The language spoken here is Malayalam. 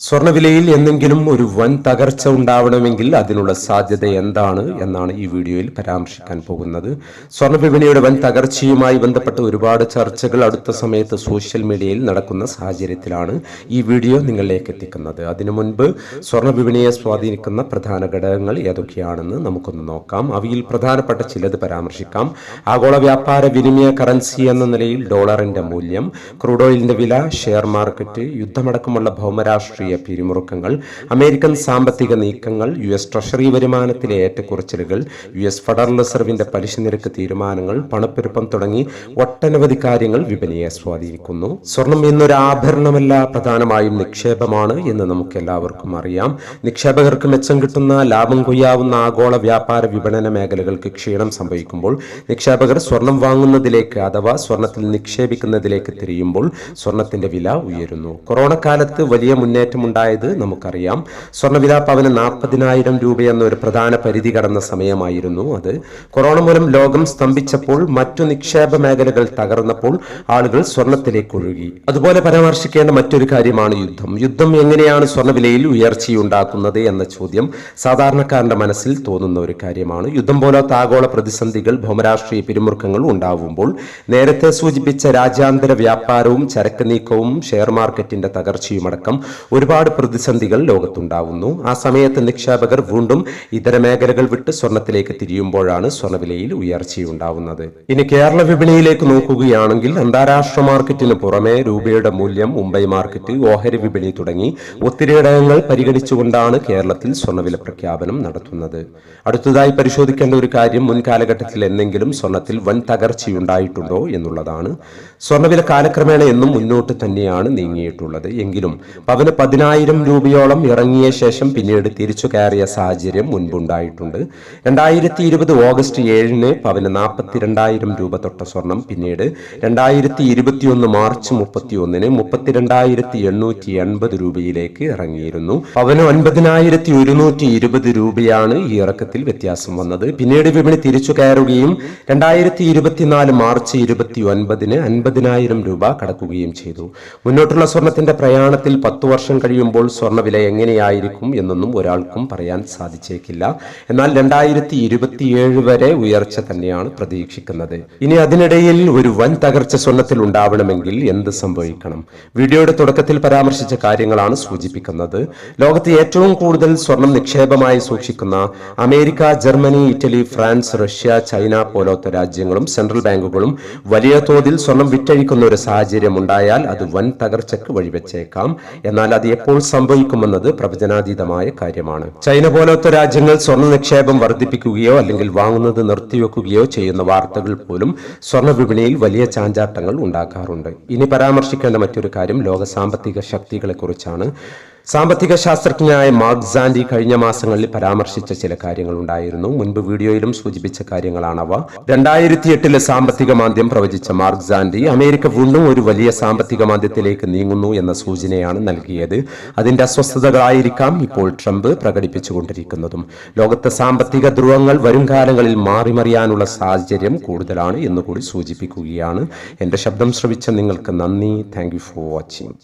സ്വർണവിലയിൽ എന്തെങ്കിലും ഒരു വൻ തകർച്ച ഉണ്ടാവണമെങ്കിൽ അതിനുള്ള സാധ്യത എന്താണ് എന്നാണ് ഈ വീഡിയോയിൽ പരാമർശിക്കാൻ പോകുന്നത്. സ്വർണവിപണിയുടെ വൻ തകർച്ചയുമായി ബന്ധപ്പെട്ട് ഒരുപാട് ചർച്ചകൾ അടുത്ത സമയത്ത് സോഷ്യൽ മീഡിയയിൽ നടക്കുന്ന സാഹചര്യത്തിലാണ് ഈ വീഡിയോ നിങ്ങളിലേക്ക് എത്തിക്കുന്നത്. അതിനു മുൻപ് സ്വർണ വിപണിയെ സ്വാധീനിക്കുന്ന പ്രധാന ഘടകങ്ങൾ ഏതൊക്കെയാണെന്ന് നമുക്കൊന്ന് നോക്കാം. അവയിൽ പ്രധാനപ്പെട്ട ചിലത് പരാമർശിക്കാം. ആഗോള വ്യാപാര വിനിമയ കറൻസി എന്ന നിലയിൽ ഡോളറിന്റെ മൂല്യം ക്രൂഡ് ഓയിലിന്റെ വില ഷെയർ മാർക്കറ്റ് യുദ്ധമടക്കമുള്ള ഭൗമരാഷ്ട്രീയ പിരിമുറുക്കങ്ങൾ അമേരിക്കൻ സാമ്പത്തിക നീക്കങ്ങൾ യു എസ് ട്രഷറി വരുമാനത്തിലെ ഏറ്റക്കുറച്ചിലുകൾ യു എസ് ഫെഡറൽ റിസർവിന്റെ പലിശ നിരക്ക് തീരുമാനങ്ങൾ പണപ്പെരുപ്പം തുടങ്ങി ഒട്ടനവധി കാര്യങ്ങൾ വിപണിയെ സ്വാധീനിക്കുന്നു. സ്വർണം എന്നൊരു ആഭരണമല്ല പ്രധാനമായും നിക്ഷേപമാണ് എന്ന് നമുക്ക് എല്ലാവർക്കും അറിയാം. നിക്ഷേപകർക്ക് മെച്ചം കിട്ടുന്ന ലാഭം കൊയ്യാവുന്ന ആഗോള വ്യാപാര വിപണന മേഖലകൾക്ക് ക്ഷീണം സംഭവിക്കുമ്പോൾ നിക്ഷേപകർ സ്വർണം വാങ്ങുന്നതിലേക്ക് അഥവാ സ്വർണത്തിൽ നിക്ഷേപിക്കുന്നതിലേക്ക് തിരിയുമ്പോൾ സ്വർണത്തിന്റെ വില ഉയരുന്നു. കൊറോണ കാലത്ത് വലിയ മുന്നേറ്റം ഉണ്ടായത് നമുക്കറിയാം. സ്വർണവില പവന് നാൽപ്പതിനായിരം രൂപയെന്ന ഒരു പ്രധാന പരിധി കടന്ന സമയമായിരുന്നു അത്. കൊറോണ മൂലം ലോകം സ്തംഭിച്ചപ്പോൾ മറ്റു നിക്ഷേപ മേഖലകൾ തകർന്നപ്പോൾ ആളുകൾ സ്വർണത്തിലേക്ക് ഒഴുകി. അതുപോലെ പരാമർശിക്കേണ്ട മറ്റൊരു കാര്യമാണ് യുദ്ധം. യുദ്ധം എങ്ങനെയാണ് സ്വർണവിലയിൽ ഉയർച്ചയുണ്ടാക്കുന്നത് എന്ന ചോദ്യം സാധാരണക്കാരന്റെ മനസ്സിൽ തോന്നുന്ന ഒരു കാര്യമാണ്. യുദ്ധം പോലത്തെ ആഗോള പ്രതിസന്ധികൾ ഭൗമരാഷ്ട്രീയ പിരിമുറുക്കങ്ങൾ ഉണ്ടാവുമ്പോൾ നേരത്തെ സൂചിപ്പിച്ച രാജ്യാന്തര വ്യാപാരവും ചരക്ക് നീക്കവും ഷെയർ മാർക്കറ്റിന്റെ തകർച്ചയുമടക്കം ഒരുപാട് പ്രതിസന്ധികൾ ലോകത്തുണ്ടാവുന്നു. ആ സമയത്ത് നിക്ഷേപകർ വീണ്ടും ഇതര മേഖലകൾ വിട്ട് സ്വർണത്തിലേക്ക് തിരിയുമ്പോഴാണ് സ്വർണവിലയിൽ ഉയർച്ചയുണ്ടാവുന്നത്. ഇനി കേരള വിപണിയിലേക്ക് നോക്കുകയാണെങ്കിൽ അന്താരാഷ്ട്ര മാർക്കറ്റിന് പുറമെ രൂപയുടെ മൂല്യം മുംബൈ മാർക്കറ്റ് ഓഹരി വിപണി തുടങ്ങി ഒത്തിരി ഘടകങ്ങൾ പരിഗണിച്ചുകൊണ്ടാണ് കേരളത്തിൽ സ്വർണവില പ്രഖ്യാപനം നടത്തുന്നത്. അടുത്തതായി പരിശോധിക്കേണ്ട ഒരു കാര്യം മുൻകാലഘട്ടത്തിൽ എന്തെങ്കിലും സ്വർണത്തിൽ വൻ തകർച്ചയുണ്ടായിട്ടുണ്ടോ എന്നുള്ളതാണ്. സ്വർണവില കാലക്രമേണ എന്നും മുന്നോട്ട് തന്നെയാണ് നീങ്ങിയിട്ടുള്ളത്. എങ്കിലും പവന് പതിനായിരം രൂപയോളം ഇറങ്ങിയ ശേഷം പിന്നീട് തിരിച്ചു കയറിയ സാഹചര്യം മുൻപുണ്ടായിട്ടുണ്ട്. രണ്ടായിരത്തി ഇരുപത് ഓഗസ്റ്റ് ഏഴിന് പവന് നാൽപ്പത്തിരണ്ടായിരം രൂപ തൊട്ട സ്വർണം പിന്നീട് രണ്ടായിരത്തി ഇരുപത്തിയൊന്ന് മാർച്ച് മുപ്പത്തിയൊന്നിന് മുപ്പത്തിരണ്ടായിരത്തി എണ്ണൂറ്റി എൺപത് രൂപയിലേക്ക് ഇറങ്ങിയിരുന്നു. പവന് ഒൻപതിനായിരത്തി ഒരുന്നൂറ്റി ഇരുപത് രൂപയാണ് ഈ ഇറക്കത്തിൽ വ്യത്യാസം വന്നത്. പിന്നീട് വിപണി തിരിച്ചു കയറുകയും രണ്ടായിരത്തി ഇരുപത്തിനാല് മാർച്ച് ഇരുപത്തി ഒൻപതിന് അൻപതിനായിരം രൂപ കടക്കുകയും ചെയ്തു. മുന്നോട്ടുള്ള സ്വർണത്തിന്റെ പ്രയാണത്തിൽ പത്തു വർഷം കഴിയുമ്പോൾ സ്വർണവില എങ്ങനെയായിരിക്കും എന്നൊന്നും ഒരാൾക്കും പറയാൻ സാധിച്ചേക്കില്ല. എന്നാൽ രണ്ടായിരത്തി ഇരുപത്തിയേഴ് വരെ ഉയർച്ച തന്നെയാണ് പ്രതീക്ഷിക്കുന്നത്. ഇനി അതിനിടയിൽ ഒരു വൻ തകർച്ച സ്വർണത്തിൽ ഉണ്ടാവണമെങ്കിൽ എന്ത് സംഭവിക്കണം? വീഡിയോയുടെ തുടക്കത്തിൽ പരാമർശിച്ച കാര്യങ്ങളാണ് സൂചിപ്പിക്കുന്നത്. ലോകത്ത് ഏറ്റവും കൂടുതൽ സ്വർണം നിക്ഷേപമായി സൂക്ഷിക്കുന്ന America Germany Italy France Russia China പോലത്തെ രാജ്യങ്ങളും സെൻട്രൽ ബാങ്കുകളും വലിയ തോതിൽ സ്വർണം വിറ്റഴിക്കുന്ന ഒരു സാഹചര്യം ഉണ്ടായാൽ അത് വൻ തകർച്ചയ്ക്ക് വഴിവെച്ചേക്കാം. എന്നാൽ അത് എപ്പോൾ സംഭവിക്കുമെന്നത് പ്രവചനാതീതമായ കാര്യമാണ്. ചൈന പോലത്തെ രാജ്യങ്ങൾ സ്വർണ നിക്ഷേപം വർദ്ധിപ്പിക്കുകയോ അല്ലെങ്കിൽ വാങ്ങുന്നത് നിർത്തിവെക്കുകയോ ചെയ്യുന്ന വാർത്തകൾ പോലും സ്വർണ വിപണിയിൽ വലിയ ചാഞ്ചാട്ടങ്ങൾ ഉണ്ടാക്കാറുണ്ട്. ഇനി പരാമർശിക്കേണ്ട മറ്റൊരു കാര്യം ലോക സാമ്പത്തിക ശക്തികളെ കുറിച്ചാണ് സാമ്പത്തിക ശാസ്ത്രജ്ഞനായ മാർക്ക് സാൻഡി കഴിഞ്ഞ മാസങ്ങളിൽ പരാമർശിച്ച ചില കാര്യങ്ങൾ ഉണ്ടായിരുന്നു മുൻപ് വീഡിയോയിലും സൂചിപ്പിച്ച കാര്യങ്ങളാണവ. രണ്ടായിരത്തി എട്ടിലെ സാമ്പത്തിക മാന്ദ്യം പ്രവചിച്ച മാർക്ക് സാൻഡി അമേരിക്ക വീണ്ടും ഒരു വലിയ സാമ്പത്തിക മാന്ദ്യത്തിലേക്ക് നീങ്ങുന്നു എന്ന സൂചനയാണ് നൽകിയത്. അതിന്റെ അസ്വസ്ഥതകളായിരിക്കാം ഇപ്പോൾ ട്രംപ് പ്രകടിപ്പിച്ചുകൊണ്ടിരിക്കുന്നതും. ലോകത്തെ സാമ്പത്തിക ധ്രുവങ്ങൾ വരും കാലങ്ങളിൽ മാറിമറിയാനുള്ള സാഹചര്യം കൂടുതലാണ് എന്നുകൂടി സൂചിപ്പിക്കുകയാണ്. എന്റെ ശബ്ദം ശ്രവിച്ച നിങ്ങൾക്ക് നന്ദി. Thank for watching.